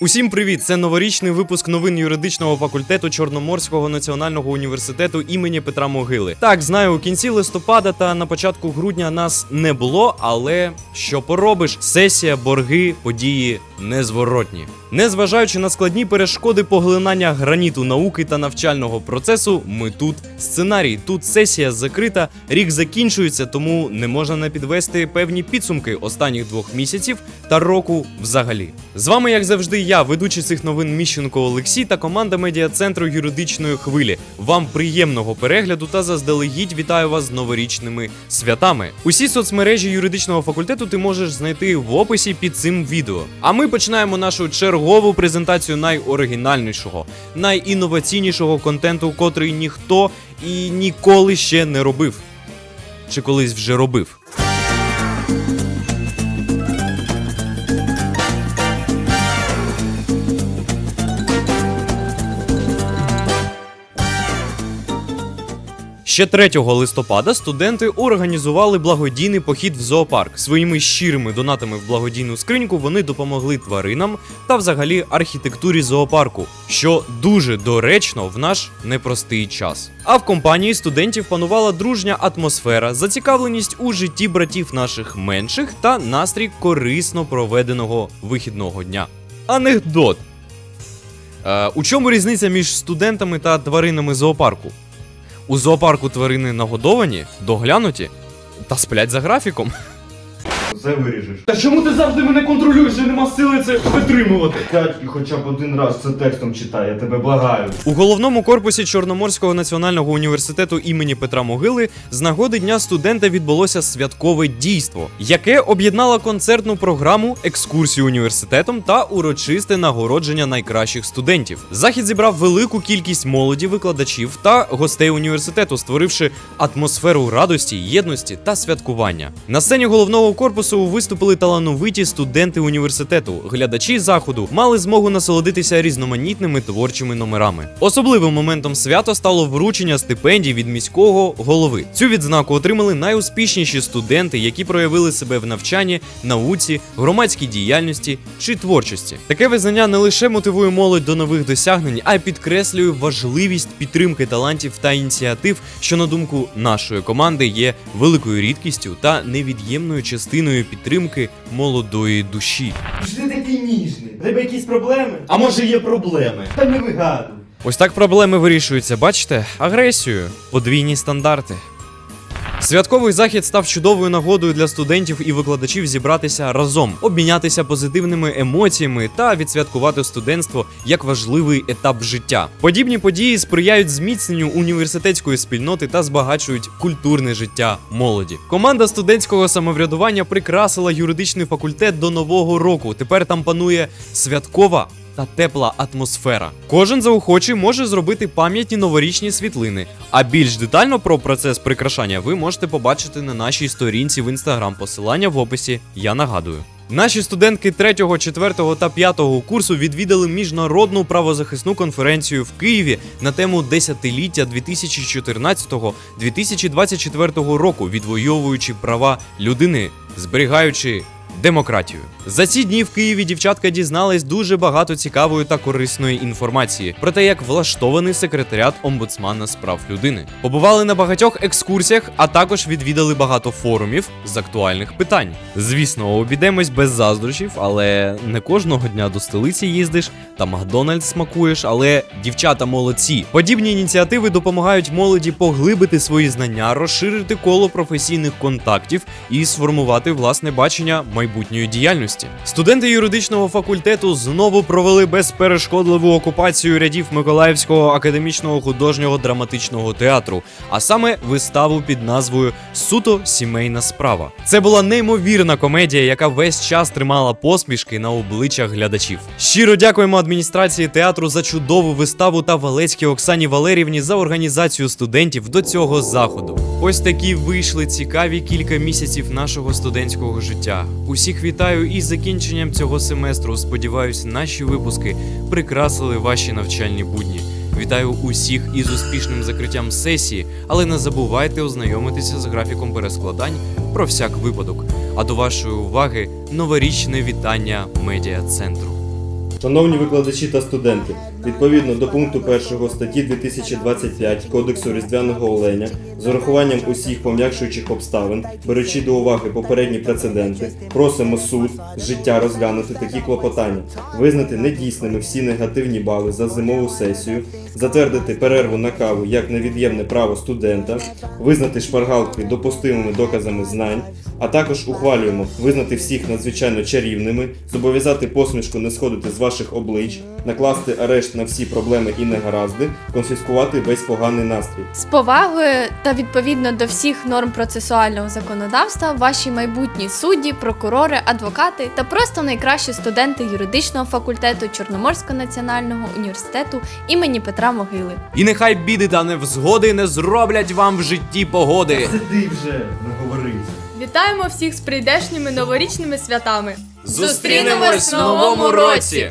Усім привіт! Це новорічний випуск новин юридичного факультету Чорноморського національного університету імені Петра Могили. Так, знаю, у кінці листопада та на початку грудня нас не було, але що поробиш? Сесія, борги, події незворотні. Незважаючи на складні перешкоди поглинання граніту науки та навчального процесу, ми тут сценарій. Тут сесія закрита, рік закінчується, тому не можна не підвести певні підсумки останніх двох місяців та року взагалі. З вами, як завжди, я, ведучий цих новин Міщенко Олексій та команда медіа центру юридичної хвилі. Вам приємного перегляду та заздалегідь вітаю вас з новорічними святами. Усі соцмережі юридичного факультету ти можеш знайти в описі під цим відео. А ми починаємо нашу чергову презентацію найоригінальнішого, найінноваційнішого контенту, котрий ніхто і ніколи ще не робив. Чи колись вже робив. Ще 3 листопада студенти організували благодійний похід в зоопарк. Своїми щирими донатами в благодійну скриньку вони допомогли тваринам та взагалі архітектурі зоопарку, що дуже доречно в наш непростий час. А в компанії студентів панувала дружня атмосфера, зацікавленість у житті братів наших менших та настрій корисно проведеного вихідного дня. Анекдот. Е, у чому різниця між студентами та тваринами зоопарку? У зоопарку тварини нагодовані, доглянуті та сплять за графіком. Все виріжеш. Та чому ти завжди мене контролюєш? Я нема сили це витримувати. Сядь і хоча б один раз це текстом читай, я тебе благаю. У головному корпусі Чорноморського національного університету імені Петра Могили з нагоди Дня студента відбулося святкове дійство, яке об'єднало концертну програму, екскурсію університетом та урочисте нагородження найкращих студентів. Захід зібрав велику кількість молоді, викладачів та гостей університету, створивши атмосферу радості, єдності та святкування. На сцені головного корпусу виступили талановиті студенти університету. Глядачі заходу мали змогу насолодитися різноманітними творчими номерами. Особливим моментом свята стало вручення стипендій від міського голови. Цю відзнаку отримали найуспішніші студенти, які проявили себе в навчанні, науці, громадській діяльності чи творчості. Таке визнання не лише мотивує молодь до нових досягнень, а й підкреслює важливість підтримки талантів та ініціатив, що на думку нашої команди є великою рідкістю та невід'ємною частиною підтримки молодої душі. Що ти такий ніжний? Тебе якісь проблеми? А може є проблеми? Та не вигадуй. Ось так проблеми вирішуються, бачите? Агресію, подвійні стандарти. Святковий захід став чудовою нагодою для студентів і викладачів зібратися разом, обмінятися позитивними емоціями та відсвяткувати студентство як важливий етап життя. Подібні події сприяють зміцненню університетської спільноти та збагачують культурне життя молоді. Команда студентського самоврядування прикрасила юридичний факультет до нового року. Тепер там панує святкова та тепла атмосфера. Кожен заохочий може зробити пам'ятні новорічні світлини. А більш детально про процес прикрашання ви можете побачити на нашій сторінці в інстаграм. Посилання в описі. Я нагадую. Наші студентки 3, 4 та 5 курсу відвідали міжнародну правозахисну конференцію в Києві на тему десятиліття 2014-2024 року, відвоюючи права людини, зберігаючи демократію. За ці дні в Києві дівчатка дізнались дуже багато цікавої та корисної інформації про те, як влаштований секретаріат омбудсмана з прав людини. Побували на багатьох екскурсіях, а також відвідали багато форумів з актуальних питань. Звісно, обійдемось без заздрощів, але не кожного дня до столиці їздиш та Макдональдс смакуєш, але дівчата молодці. Подібні ініціативи допомагають молоді поглибити свої знання, розширити коло професійних контактів і сформувати власне бачення майбутньої діяльності. Студенти юридичного факультету знову провели безперешкодливу окупацію рядів Миколаївського академічного художнього драматичного театру, а саме виставу під назвою Суто сімейна справа. Це була неймовірна комедія, яка весь час тримала посмішки на обличчях глядачів. Щиро дякуємо адміністрації театру за чудову виставу та Валецькій Оксані Валерівні за організацію студентів до цього заходу. Ось такі вийшли цікаві кілька місяців нашого студентського життя. Усіх вітаю із закінченням цього семестру. Сподіваюсь, наші випуски прикрасили ваші навчальні будні. Вітаю усіх із успішним закриттям сесії, але не забувайте ознайомитися з графіком перескладань про всяк випадок. А до вашої уваги новорічне вітання медіа центру. Шановні викладачі та студенти, відповідно до пункту 1 статті 2025 Кодексу Різдвяного Оленя, з урахуванням усіх пом'якшуючих обставин, беручи до уваги попередні прецеденти, просимо суд з життя розглянути такі клопотання, визнати недійсними всі негативні бали за зимову сесію, затвердити перерву на каву як невід'ємне право студента, визнати шпаргалки допустимими доказами знань, а також ухвалюємо визнати всіх надзвичайно чарівними, зобов'язати посмішку не сходити з ваших облич, накласти арешт на всі проблеми і негаразди, конфіскувати весь поганий настрій. З повагою та відповідно до всіх норм процесуального законодавства, ваші майбутні судді, прокурори, адвокати та просто найкращі студенти юридичного факультету Чорноморського національного університету імені Петра Могили. І нехай біди та невзгоди не зроблять вам в житті погоди. Сиди вже, наговорився. Вітаємо всіх з прийдешніми новорічними святами! Зустрінемось в новому році!